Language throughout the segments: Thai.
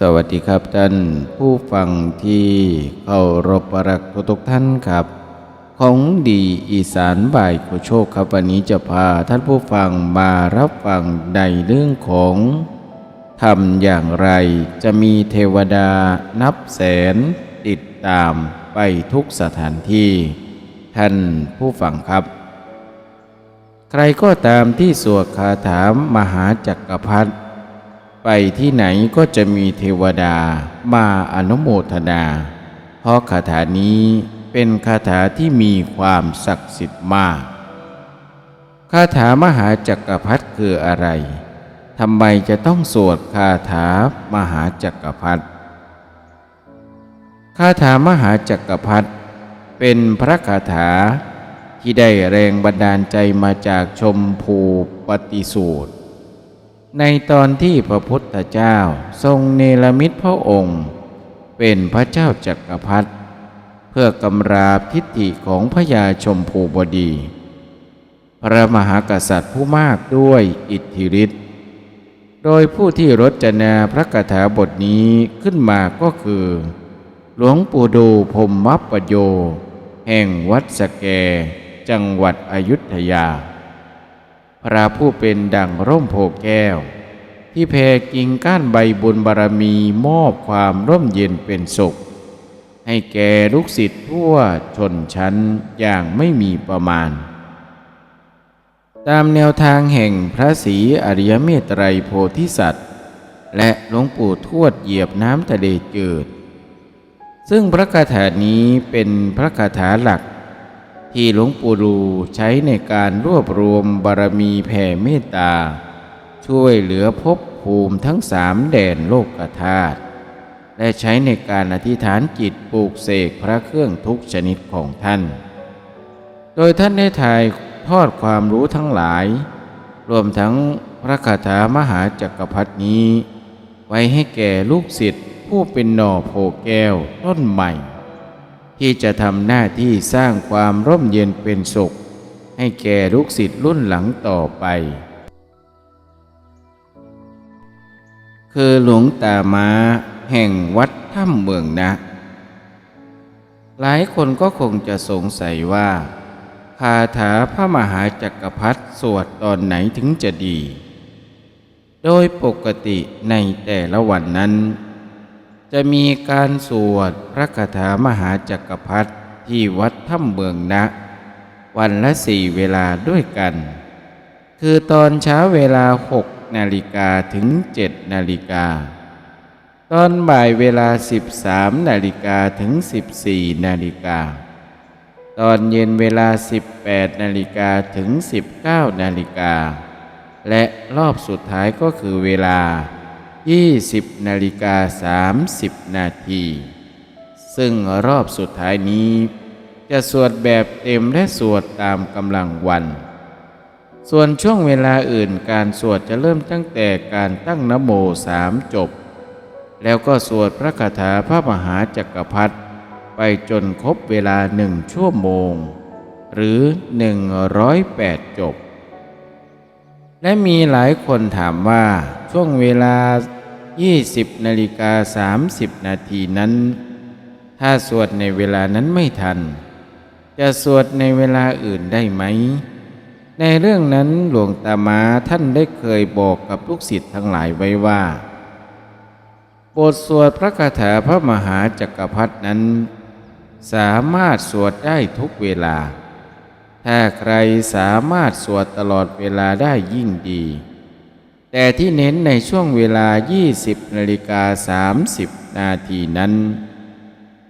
สวัสดีครับท่านผู้ฟังที่เคารพรักทุกท่านครับ ของดีอีสานบ่ายโคโชคครับวันนี้จะพาท่านผู้ฟังมารับฟังในเรื่องของทำอย่างไรจะมีเทวดานับแสนติดตามไปทุกสถานที่ ท่านผู้ฟังครับ ใครก็ตามที่สวดคาถามหาจักรพรรดิ ไปที่ไหนก็จะมีเทวดามาอนุโมทนา เพราะคาถานี้เป็นคาถาที่มีความศักดิ์สิทธิ์มาก คาถามหาจักรพรรดิคืออะไรทำไมจะต้องสวดคาถามหาจักรพรรดิคาถามหาจักรพรรดิเป็นพระคาถาที่ได้แรงบันดาลใจมาจากชมพูปฏิสูตร ในตอนที่พระพุทธเจ้าทรงเนรมิตพระองค์ เป็นพระเจ้าจักรพรรดิเพื่อกำราบทิฏฐิของพระยาชมพูบดี พระมหากษัตริย์ผู้มากด้วยอิทธิฤทธิ์โดยผู้ที่รจนาพระคาถาบทนี้ขึ้นมาก็คือ หลวงปู่ดูพรมมัปปโย แห่งวัดสแก จังหวัดอยุธยา พระผู้เป็นดั่งร่มโพแก้ว ที่แผ่กิ่งก้านใบบุญบารมีมอบความร่มเย็นเป็นสุข ให้แก่ลูกศิษย์ทั่วชนชั้นอย่างไม่มีประมาณ ตามแนวทางแห่งพระศรีอริยเมตไตรโพธิสัตว์ และหลวงปู่ทวดเหยียบน้ำทะเลจืดซึ่งพระคาถานี้เป็นพระคาถาหลัก ที่หลวงปู่ดูใช้ในการรวบรวมบารมีแผ่เมตตา ช่วยเหลือภพภูมิทั้งสามแดนโลกธาตุและใช้ในการอธิษฐานจิตปลูกเสกพระเครื่องทุกชนิดของท่าน โดยท่านได้ถ่ายทอดความรู้ทั้งหลาย รวมทั้งพระคาถามหาจักรพรรดินี้ ไว้ให้แก่ลูกศิษย์ผู้เป็นหน่อโพแก้วต้นใหม่ ที่จะทำหน้าที่สร้างความร่มเย็นเป็นสุข ให้แก่ลูกศิษย์รุ่นหลังต่อไป คือหลวงตามาแห่งวัดถ้ำเมืองนะ หลายคนก็คงจะสงสัยว่าคาถาพระมหาจักรพรรดิสวดตอนไหนถึงจะดี โดยปกติในแต่ละวันนั้น จะมีการสวดพระคาถามหาจักรพรรดิที่วัดถ้ำเมืองนะ วันละสี่เวลาด้วยกัน คือตอนเช้าเวลาหกนาฬิกาถึงเจ็ดนาฬิกา ตอนบ่ายเวลาสิบสามนาฬิกาถึงสิบสี่นาฬิกา ตอนเย็นเวลาสิบแปดนาฬิกาถึงสิบเก้านาฬิกา และรอบสุดท้ายก็คือเวลา 20นาฬิกา30 นาที ซึ่งรอบสุดท้ายนี้ จะสวดแบบเต็มและสวดตามกำลังวัน ส่วนช่วงเวลาอื่นการสวดจะเริ่มตั้งแต่การตั้งนโมสามจบ แล้วก็สวดพระคาถาพระมหาจักรพรรดิไปจนครบเวลาหนึ่งชั่วโมง หรือ 108 จบ และมีหลายคนถามว่า ช่วงเวลา 20นาฬิกา30 นาทีนั้น ถ้าสวดในเวลานั้นไม่ทัน จะสวดในเวลาอื่นได้ไหม ในเรื่องนั้นหลวงตามาท่านได้เคยบอกกับลูกศิษย์ทั้งหลายไว้ว่า บทสวดพระคาถาพระมหาจักรพรรดนั้น สามารถสวดได้ทุกเวลา ถ้าใครสามารถสวดตลอดเวลาได้ยิ่งดี แต่ที่เน้นในช่วงเวลา 20 นาฬิกา 30 นาทีนั้น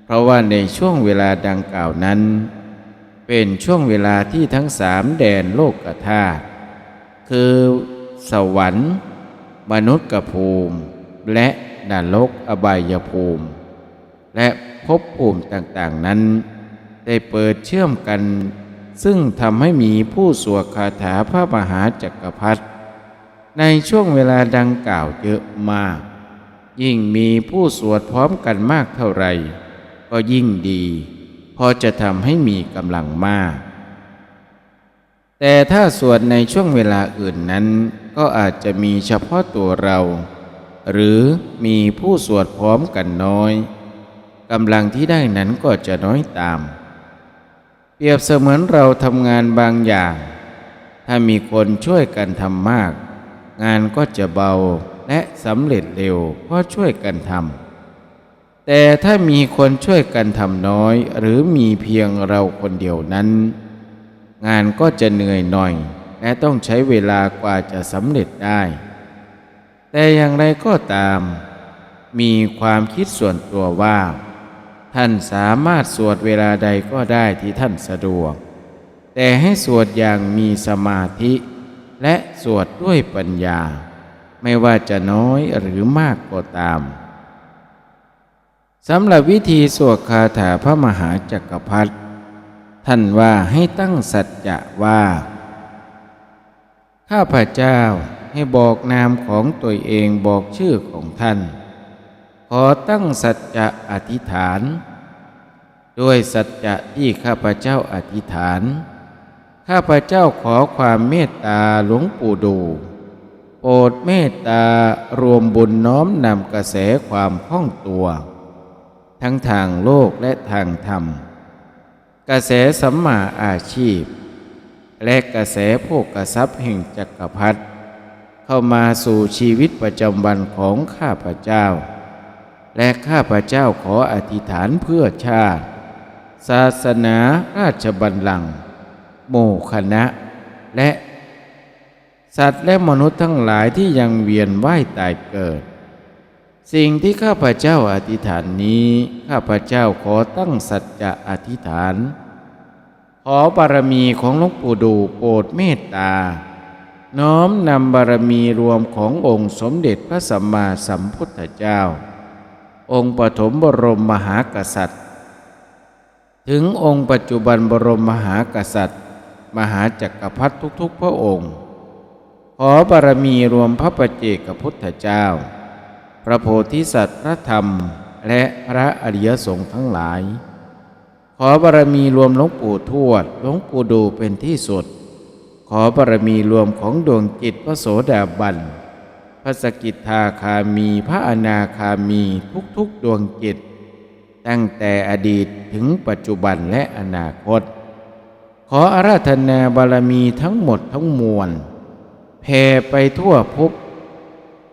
เพราะว่าในช่วงเวลาดังกล่าวนั้น เป็นช่วงเวลาที่ทั้งสามแดนโลกธาตุคือสวรรค์ มนุษย์กภูมิ และนรกอบายภูมิ และภพภูมิต่างๆนั้น ได้เปิดเชื่อมกัน ซึ่งทำให้มีผู้สวดคาถาพระมหาจักรพรรดิ ในช่วงเวลาดังกล่าวเยอะมาก ยิ่งมีผู้สวดพร้อมกันมากเท่าไหร่ ก็ยิ่งดีพอจะทำให้มีกำลังมาก แต่ถ้าสวดในช่วงเวลาอื่นนั้น ก็อาจจะมีเฉพาะตัวเรา หรือมีผู้สวดพร้อมกันน้อยกำลังที่ได้นั้นก็จะน้อยตาม เปรียบเสมือนเราทำงานบางอย่าง ถ้ามีคนช่วยกันทำมาก งานก็จะเบาและสำเร็จเร็วเพราะช่วยกันทำแต่ถ้ามีคนช่วยกันทำน้อย หรือมีเพียงเราคนเดียวนั้น งานก็จะเหนื่อยหน่อย และต้องใช้เวลากว่าจะสำเร็จได้ แต่อย่างไรก็ตาม มีความคิดส่วนตัวว่า ท่านสามารถสวดเวลาใดก็ได้ที่ท่านสะดวก แต่ให้สวดอย่างมีสมาธิ และสวดด้วยปัญญา ไม่ว่าจะน้อยหรือมากก็ตามสำหรับวิธีสวดคาถาพระมหาจักรพรรดิท่านว่าให้ตั้งสัจจะว่า ข้าพเจ้าให้บอกนามของตัวเองบอกชื่อของท่าน ขอตั้งสัจจะอธิษฐาน ด้วยสัจจะที่ข้าพเจ้าอธิษฐาน ข้าพเจ้าขอความเมตตาหลวงปู่ดู โปรดเมตตารวมบุญน้อมนำกระแสความคล่องตัว ทั้งทางโลกและทางธรรม กระแสสัมมาอาชีพ และกระแสโภกทรัพย์แห่งจักรพรรดิเข้ามาสู่ชีวิตประจำวันของข้าพเจ้า และข้าพเจ้าขออธิษฐานเพื่อชาติ ศาสนาราชบัลลังก์ โมคณะ และสัตว์และมนุษย์ทั้งหลายที่ยังเวียนว่ายตายเกิด สิ่งที่ข้าพเจ้าอธิษฐานนี้ ข้าพเจ้าขอตั้งสัจจะอธิษฐาน ขอบารมีของหลวงปู่ดูโปรดเมตตา น้อมนำบารมีรวมขององค์สมเด็จพระสัมมาสัมพุทธเจ้า องค์ปฐมบรมมหากษัตริย์ ถึงองค์ปัจจุบันบรมมหากษัตริย์ มหาจักรพรรดิทุกๆ พระองค์ ขอบารมีรวมพระประเจกพุทธเจ้า พระโพธิสัตว์พระธรรมและพระอริยสงฆ์ทั้งหลาย ขอบารมีรวมหลวงปู่ทวดหลวงปู่ดูเป็นที่สุด ขอบารมีรวมของดวงจิตพระโสดาบันพระสกิทาคามีพระอนาคามีทุกๆดวงจิต ตั้งแต่อดีตถึงปัจจุบันและอนาคต ขออาราธนาบารมีทั้งหมดทั้งมวลแผ่ไปทั่วภพ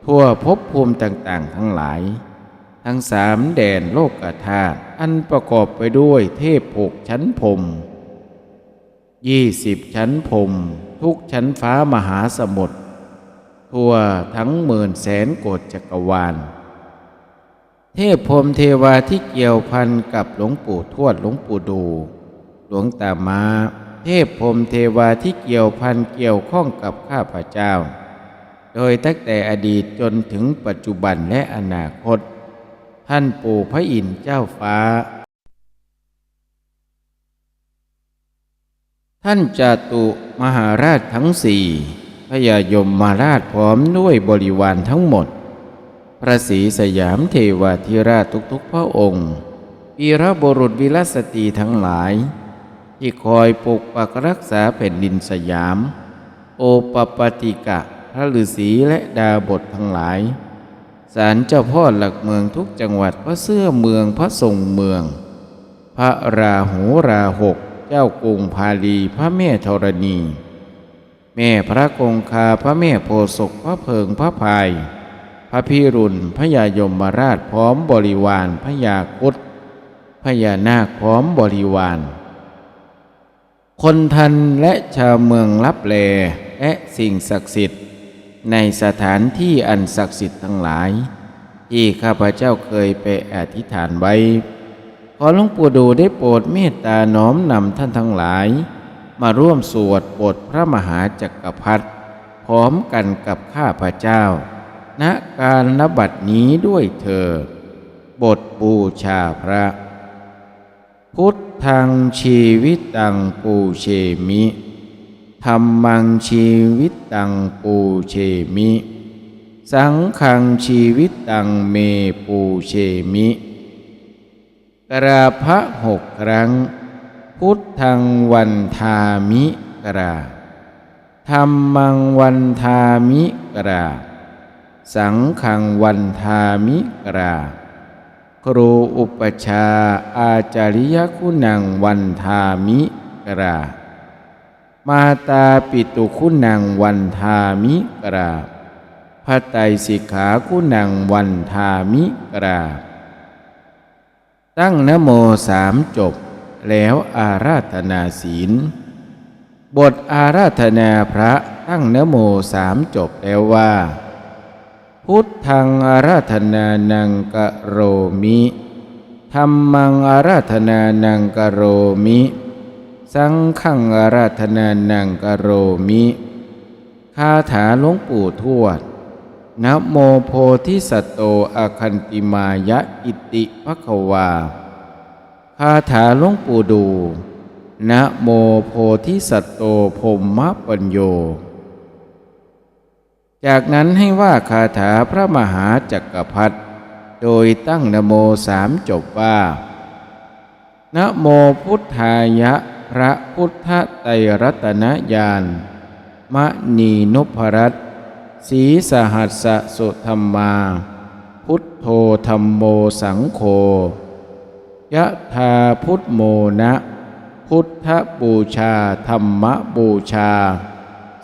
ทั่วภพภูมิต่างๆ ทั้งหลาย ทั้งสามแดนโลกธาตุอันประกอบไปด้วยเทพหกชั้นพรมยี่สิบชั้นพรมทุกชั้นฟ้ามหาสมุทรทั่วทั้งหมื่นแสนโกฏจักรวาล เทพพรมเทวาที่เกี่ยวพันกับหลวงปู่ทวดหลวงปู่ดู หลวงตามา เทพพรมเทวาที่เกี่ยวพันเกี่ยวข้องกับข้าพเจ้า โดยตั้งแต่อดีตจนถึงปัจจุบันและอนาคต ท่านปู่พระอินทร์เจ้าฟ้า ท่านจาตุมหาราชทั้งสี่พญายมมาราชพร้อมด้วยบริวารทั้งหมด พระศรีสยามเทวาธิราชทุกๆพระองค์วีรบุรุษวิลสตรีทั้งหลาย ที่คอยปกปักรักษาแผ่นดินสยาม โอปปติกะ พระฤาษีและดาบททั้งหลายศาลเจ้าพ่อหลักเมืองทุกจังหวัดพระเสื้อเมืองพระทรงเมือง พระราหูราหก เจ้ากรุงพาลีพระแม่ธรณี แม่พระคงคาพระแม่โพศกพระเพิงพระพายพระพิรุณพระยายมราชพร้อมบริวารพระยาคุดพญานาคพร้อมบริวาร คนทันและชาวเมืองรับแลและสิ่งศักดิ์สิทธิ์ ในสถานที่อันศักดิ์สิทธิ์ทั้งหลาย ที่ข้าพเจ้าเคยไปอธิษฐานไว้ ขอหลวงปู่ดูได้โปรดเมตตาน้อมนำท่านทั้งหลาย มาร่วมสวดบทพระมหาจักรพรรดิพร้อมกันกับข้าพเจ้าณการนบัดนี้ด้วยเธอบทบูชาพระ พุทธังชีวิตตังปูเชมิธรรมังชีวิตตังปูเชมิ สังขังชีวิตตังเมปูเชมิกราพระหกครั้ง พุทธังวันทามิกราธรรมังวันทามิกรา สังขังวันทามิกรา ครูอุปชฌาย์อาจาริยคุณังวันทามิกราบมาตาปิตุคุณังวันทามิกราบพระไตรสิกขาคุณังวันทามิกราบตั้งนโมสามจบ แล้วอาราธนาศีล บทอาราธนาพระตั้งนโมสามจบแล้วว่า พุทธังอาราธนานังกะโรมิธรรมังอาราธนานังกะโรมิ สังฆังอาราธนานังกะโรมิคาถาหลวงปู่ทวดนะโมโพธิสัตโตอคันติมายะอิติภควาคาถาหลวงปู่ดูนะโมโพธิสัตโตพรหมปัญโย จากนั้นให้ว่าคาถาพระมหาจักรพรรดิโดยตั้งนโมสามจบว่า นะโมพุทธายะพระพุทธไตรรัตนญาณมณีนุพรัตน์สีสหัสสะสุธรรมา พุทโธธรรมโมสังโฆยะธาพุทโมนะ พุทธบูชาธรรมบูชา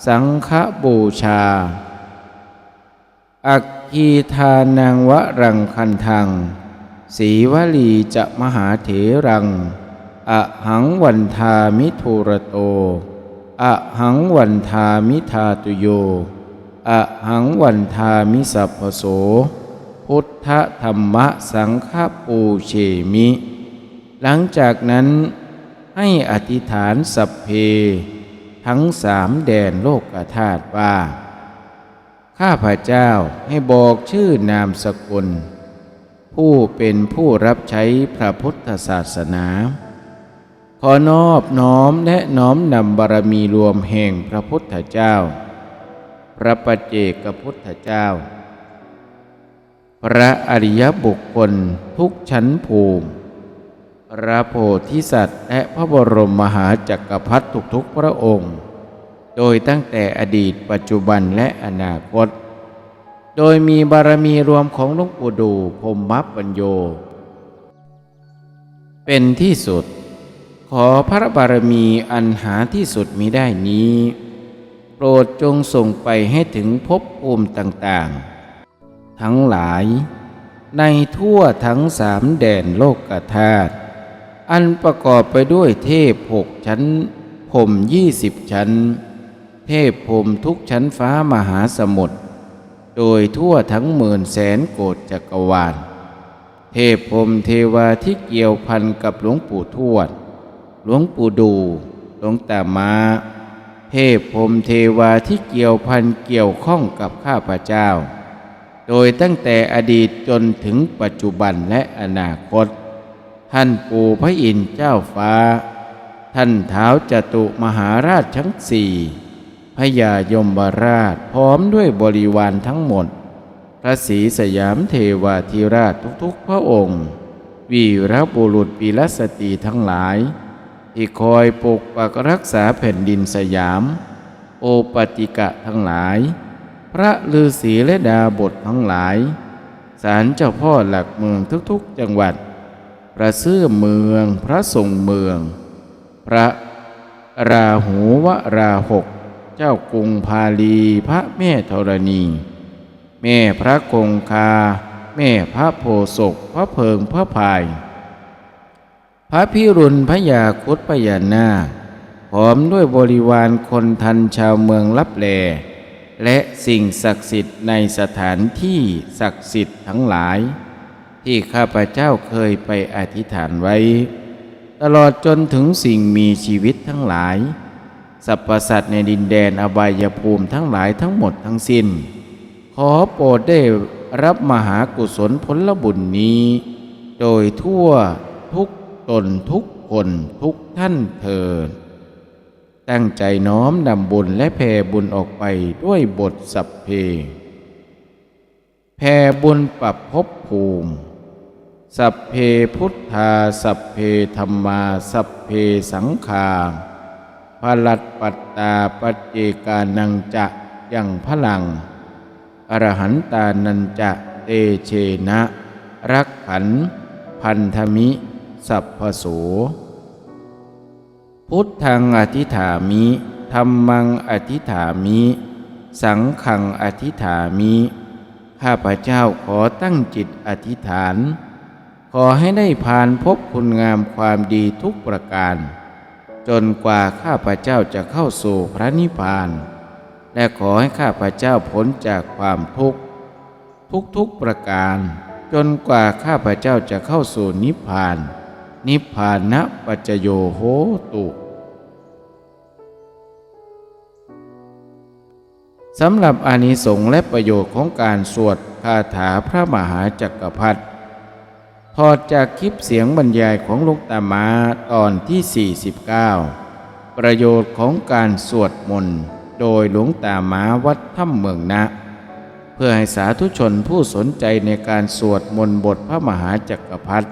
สังฆบูชา อักคีทานังวรังคันทัง สีวลีจะมหาเถรังอะหังวันทามิทูระโตอะหังวันทามิทาตุโยอะหังวันทามิสัพโส พุทธธรรมะสังฆปูเชมิ หลังจากนั้นให้อธิษฐานสัพเพ ทั้งสามแดนโลกธาตุว่า ข้าพระเจ้าให้บอกชื่อนามสกุล ผู้เป็นผู้รับใช้พระพุทธศาสนา ขอนอบน้อมและน้อมนำบารมีรวมแห่งพระพุทธเจ้า พระปัจเจกพุทธเจ้า พระอริยบุคคลทุกชั้นภูมิ พระโพธิสัตว์และพระบรมมหาจักรพรรดิทุกๆพระองค์ โดยตั้งแต่อดีตปัจจุบันและอนาคต โดยมีบารมีรวมของหลวงปู่ดูพรหมปัญโย เป็นที่สุด ขอพระบารมีอันหาที่สุดมิได้นี้ โปรดจงส่งไปให้ถึงภพภูมิต่างๆ ทั้งหลาย ในทั่วทั้งสามแดนโลกธาตุอันประกอบไปด้วยเทพหกชั้นพรมยี่สิบชั้น เทพพรมทุกชั้นฟ้ามหาสมุทรโดยทั่วทั้งหมื่นแสนโกฏจักรวาล เทพพรมเทวาที่เกี่ยวพันกับหลวงปู่ทวด หลวงปู่ดู หลวงตามาเทพพรมเทวาที่เกี่ยวพันเกี่ยวข้องกับข้าพเจ้า โดยตั้งแต่อดีตจนถึงปัจจุบันและอนาคต ท่านปู่พระอินทร์เจ้าฟ้า ท่านเท้าจตุมหาราชทั้งสี่ พญายมราชพร้อมด้วยบริวารทั้งหมด พระศรีสยามเทวาธิราชทุกๆพระองค์ วีรบุรุษปีลสตีทั้งหลาย ที่คอยปกปักรักษาแผ่นดินสยาม โอปติกะทั้งหลาย พระฤาษีและดาบททั้งหลายศาลเจ้าพ่อหลักเมืองทุกๆจังหวัด พระเสื้อเมือง พระทรงเมือง พระราหูวราหก เจ้ากรุงพาลีพระแม่ธรณี แม่พระคงคา แม่พระโพศกพระเพิงพระพาย พระพิรุณพระยาคุดพญานาพร้อมด้วยบริวารคนทันชาวเมืองลับแล และสิ่งศักดิ์สิทธิ์ในสถานที่ศักดิ์สิทธิ์ทั้งหลาย ที่ข้าพเจ้าเคยไปอธิษฐานไว้ ตลอดจนถึงสิ่งมีชีวิตทั้งหลาย สรรพสัตว์ในดินแดนอบายภูมิทั้งหลายทั้งหมดทั้งสิ้น ขอโปรดได้รับมหากุศลผลบุญนี้ โดยทั่วทุกตนทุกคนทุกท่านเถิดตั้งใจน้อมนำบุญและแผ่บุญออกไปด้วยบทสัพเพ แผ่บุญปรับภพภูมิ สัพเพพุทธา สัพเพธรรมา สัพเพสังฆา พลัดปัตตาปจเจกานังจะยังพลัง อรหันตานันจะเตเชนะ รักขัน พันธมิ สัพพโส พุทธังอธิฐามิธรรมังอธิฐามิ สังขังอธิฐามิ ข้าพเจ้าขอตั้งจิตอธิษฐาน ขอให้ได้ผ่านพบคุณงามความดีทุกประการ จนกว่าข้าพเจ้าจะเข้าสู่พระนิพพาน และขอให้ข้าพเจ้าพ้นจากความทุกข์ ทุกๆประการ จนกว่าข้าพเจ้าจะเข้าสู่นิพพาน นิพพานะปัจโยโหตุสำหรับอานิสงส์และประโยชน์ของการสวดคาถาพระมหาจักรพรรดิ ถอดจากคลิปเสียงบรรยายของหลุงตามาตอนที่ 49 ประโยชน์ของการสวดมนต์โดยหลวงตามาวัดถ้ำเมืองนะ เพื่อให้สาธุชนผู้สนใจในการสวดมนต์บทพระมหาจักรพรรดิ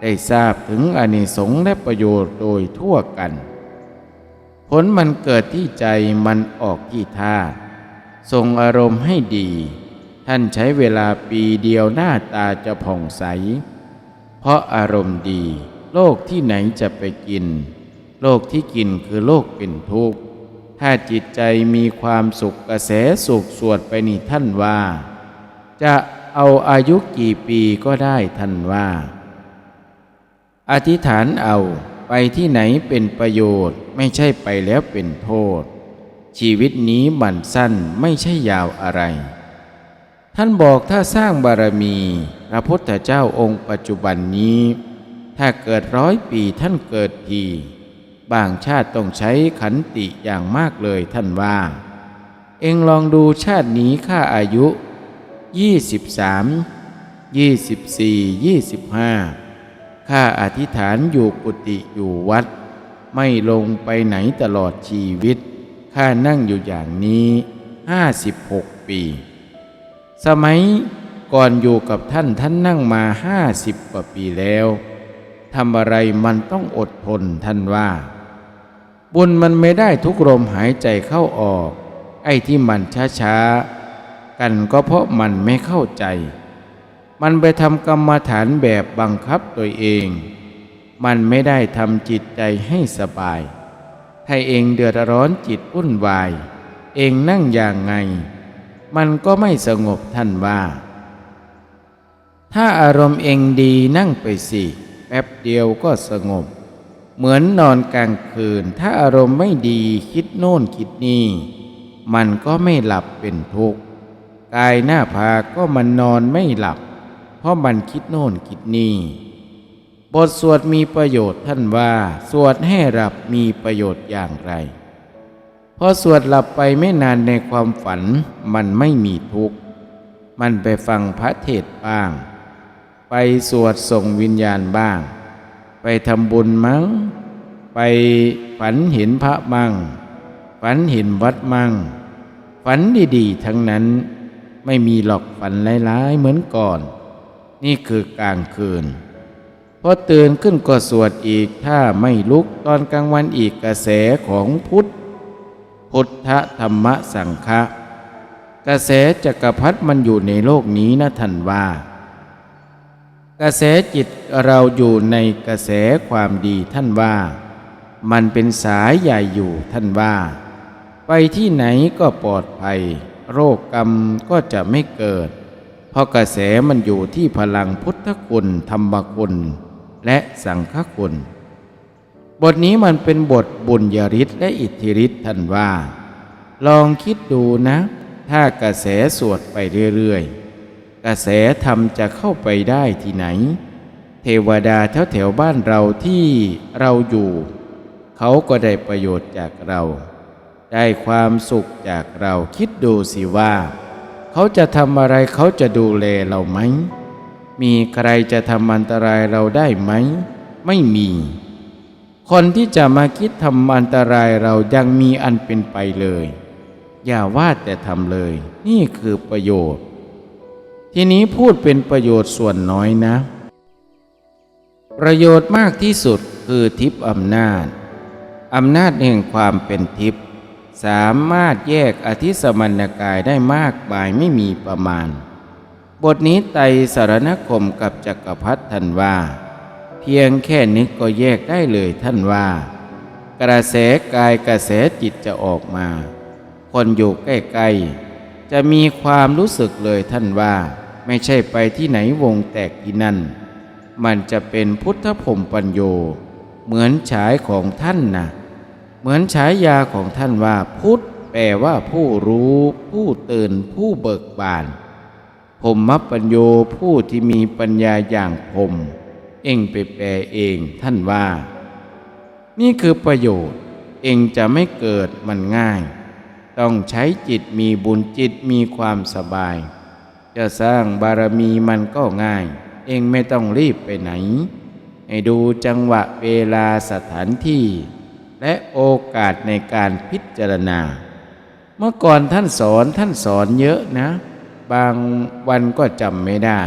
ได้ทราบถึงอานิสงส์และประโยชน์โดยทั่วกัน ผลมันเกิดที่ใจมันออกที่ท่าทรงอารมณ์ให้ดี ท่านใช้เวลาปีเดียวหน้าตาจะผ่องใส เพราะอารมณ์ดี โลกที่ไหนจะไปกิน โลกที่กินคือโลกเป็นทุกข์ ถ้าจิตใจมีความสุขกระแสสุขสวดไปนี่ท่านว่า จะเอาอายุกี่ปีก็ได้ท่านว่า อธิษฐานเอาไปที่ไหนเป็นประโยชน์ไม่ใช่ไปแล้วเป็นโทษ ชีวิตนี้มันสั้นไม่ใช่ยาวอะไร ท่านบอกถ้าสร้างบารมีพระพุทธเจ้าองค์ปัจจุบันนี้ ถ้าเกิดร้อยปีท่านเกิดที บางชาติต้องใช้ขันติอย่างมากเลยท่านว่า เองลองดูชาตินี้ข้าอายุ 23 24 25 ข้าอธิษฐานอยู่กุฏิอยู่วัด ไม่ลงไปไหนตลอดชีวิต ข้านั่งอยู่อย่างนี้ 56 ปี สมัยก่อนอยู่กับท่านท่านนั่งมา50กว่าปีแล้วทำอะไรมันต้องอดทนท่านว่า บุญมันไม่ได้ทุกลมหายใจเข้าออก ไอ้ที่มันช้าๆ กันก็เพราะมันไม่เข้าใจ มันไปทำกรรมฐานแบบบังคับตัวเอง มันไม่ได้ทำจิตใจให้สบายให้เองเดือดร้อนจิตวุ่นวาย เองนั่งอย่างไง มันก็ไม่สงบท่านว่า ถ้าอารมณ์เองดีนั่งไปสิแป๊บเดียวก็สงบ เหมือนนอนกลางคืน ถ้าอารมณ์ไม่ดีคิดโน่นคิดนี่ มันก็ไม่หลับเป็นทุกข์กายหน้าผากก็มันนอนไม่หลับ เพราะมันคิดโน่นคิดนี่บทสวดมีประโยชน์ท่านว่า สวดให้หลับมีประโยชน์อย่างไร พอสวดหลับไปไม่นานในความฝันมันไม่มีทุกข์ มันไปฟังพระเทศบ้าง ไปสวดส่งวิญญาณบ้าง ไปทำบุญมั้ง ไปฝันเห็นพระมั่ง ฝันเห็นวัดมั่ง ฝันดีๆทั้งนั้น ไม่มีหรอกฝันร้ายๆเหมือนก่อน นี่คือกลางคืนพอตื่นขึ้นก็สวดอีกถ้าไม่ลุกตอนกลางวันอีกกระแสของพุทธ พุทธธรรมสังฆะกระแสจักรพรรดิมันอยู่ในโลกนี้นะท่านว่า กระแสจิตเราอยู่ในกระแสความดีท่านว่า มันเป็นสายใหญ่อยู่ท่านว่า ไปที่ไหนก็ปลอดภัย โรคกรรมก็จะไม่เกิด เพราะกระแสมันอยู่ที่พลังพุทธคุณธรรมคุณและสังฆคุณ บทนี้มันเป็นบทบุญญาฤทธิ์และอิทธิฤทธิ์ท่านว่า ลองคิดดูนะ ถ้ากระแสสวดไปเรื่อยๆ กระแสธรรมจะเข้าไปได้ที่ไหน เทวดาแถวแถวๆบ้านเราที่เราอยู่ เขาก็ได้ประโยชน์จากเรา ได้ความสุขจากเราคิดดูสิว่า เขาจะทำอะไรเขาจะดูแลเราไหม มีใครจะทำอันตรายเราได้ไหม ไม่มี คนที่จะมาคิดทำอันตรายเรายังมีอันเป็นไปเลย อย่าว่าแต่ทำเลย นี่คือประโยชน์ ทีนี้พูดเป็นประโยชน์ส่วนน้อยนะ ประโยชน์มากที่สุดคือทิพย์อำนาจอำนาจแห่งความเป็นทิพย์สามารถแยกอธิสมรรณกายได้มากมายไม่มีประมาณ บทนี้ไตสารณคมกับจักรพรรดิท่านว่า เพียงแค่นึกก็แยกได้เลยท่านว่า กระแสกายกระแสจิตจะออกมา คนอยู่ใกล้ๆจะมีความรู้สึกเลยท่านว่า ไม่ใช่ไปที่ไหนวงแตกที่นั่น มันจะเป็นพุทธพรมปัญโย เหมือนฉายของท่านนะเหมือนฉายาของท่านว่าพุทธแปลว่าผู้รู้ ผู้ตื่นผู้เบิกบานพรหมปัญโยผู้ที่มีปัญญาอย่างพรหม เองไปแปลเองท่านว่า นี่คือประโยชน์ เองจะไม่เกิดมันง่าย ต้องใช้จิตมีบุญจิตมีความสบาย จะสร้างบารมีมันก็ง่าย เองไม่ต้องรีบไปไหน ให้ดูจังหวะเวลาสถานที่ และโอกาสในการพิจารณา เมื่อก่อนท่านสอนท่านสอนเยอะนะ บางวันก็จำไม่ได้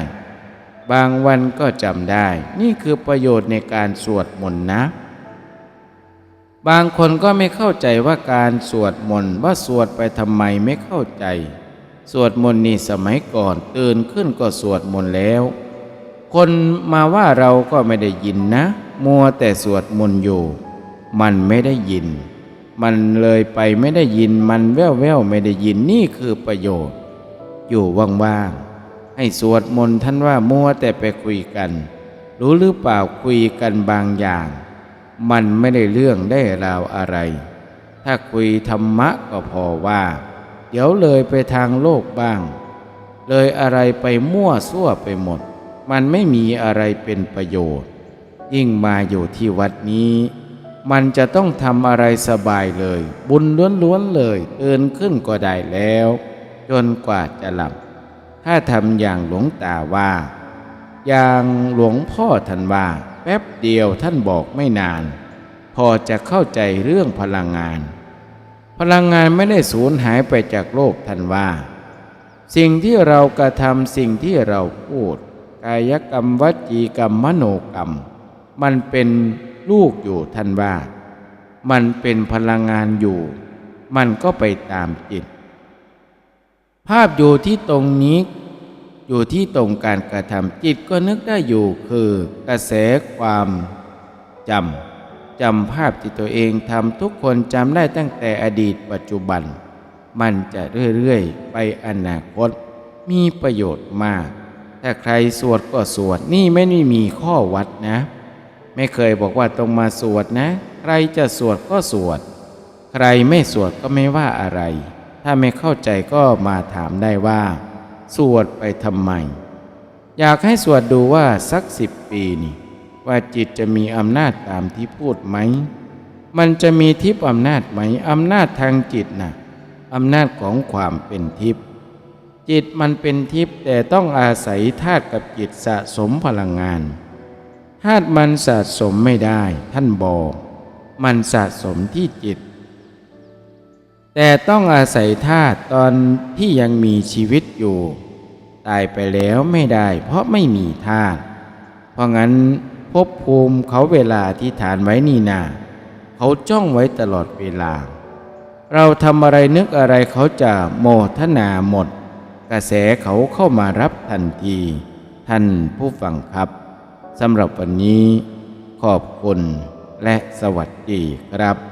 บางวันก็จำได้ นี่คือประโยชน์ในการสวดมนต์นะ บางคนก็ไม่เข้าใจว่าการสวดมนต์ว่าสวดไปทำไมไม่เข้าใจ สวดมนต์นี่สมัยก่อนตื่นขึ้นก็สวดมนต์แล้ว คนมาว่าเราก็ไม่ได้ยินนะ มัวแต่สวดมนต์อยู่ มันไม่ได้ยิน มันเลยไปไม่ได้ยินมันแว่วแววไม่ได้ยินนี่คือประโยชน์ อยู่ว่างๆ ให้สวดมนต์ท่านว่ามัวแต่ไปคุยกัน รู้หรือเปล่าคุยกันบางอย่าง มันไม่ได้เรื่องได้ราวอะไร ถ้าคุยธรรมะก็พอว่า เดี๋ยวเลยไปทางโลกบ้าง เลยอะไรไปมั่วซั่วไปหมด มันไม่มีอะไรเป็นประโยชน์ ยิ่งมาอยู่ที่วัดนี้มันจะต้องทำอะไรสบายเลย บุญล้วนๆเลยตื่นขึ้นก็ได้แล้ว จนกว่าจะหลับ ถ้าทำอย่างหลวงตาว่า อย่างหลวงพ่อท่านว่า แป๊บเดียวท่านบอกไม่นาน พอจะเข้าใจเรื่องพลังงาน พลังงานไม่ได้สูญหายไปจากโลกท่านว่า สิ่งที่เรากระทำสิ่งที่เราพูด กายกรรมวจีกรรมมโนกรรม มันเป็นลูกอยู่ท่านว่า มันเป็นพลังงานอยู่ มันก็ไปตามจิต ภาพอยู่ที่ตรงนี้ อยู่ที่ตรงการกระทำจิตก็นึกได้อยู่คือกระแสความจำจำภาพที่ตัวเองทำทุกคนจำได้ตั้งแต่อดีตปัจจุบัน มันจะเรื่อยๆ ไปอนาคต มีประโยชน์มาก ถ้าใครสวดก็สวดนี่ไม่ได้มีข้อวัดนะ ไม่เคยบอกว่าต้องมาสวดนะ ใครจะสวดก็สวด ใครไม่สวดก็ไม่ว่าอะไร ถ้าไม่เข้าใจก็มาถามได้ว่า สวดไปทำไม อยากให้สวดดูว่าสักสิบปีนี่ ว่าจิตจะมีอำนาจตามที่พูดไหม มันจะมีทิพย์อำนาจไหมอำนาจทางจิตนะ่ะอำนาจของความเป็นทิพย์จิตมันเป็นทิพย์แต่ต้องอาศัยธาตุกับจิตสะสมพลังงานธาตุมันสะสมไม่ได้ ท่านบอก มันสะสมที่จิต แต่ต้องอาศัยธาตุตอนที่ยังมีชีวิตอยู่ ตายไปแล้วไม่ได้ เพราะไม่มีธาตุเพราะงั้นภพภูมิเขาเวลาที่ฐานไว้นี่นาเขาจ้องไว้ตลอดเวลา เราทำอะไรนึกอะไรเขาจะโมทนาหมด กระแสเขาเข้ามารับทันที ท่านผู้ฟังครับสำหรับวันนี้ ขอบคุณและสวัสดีครับ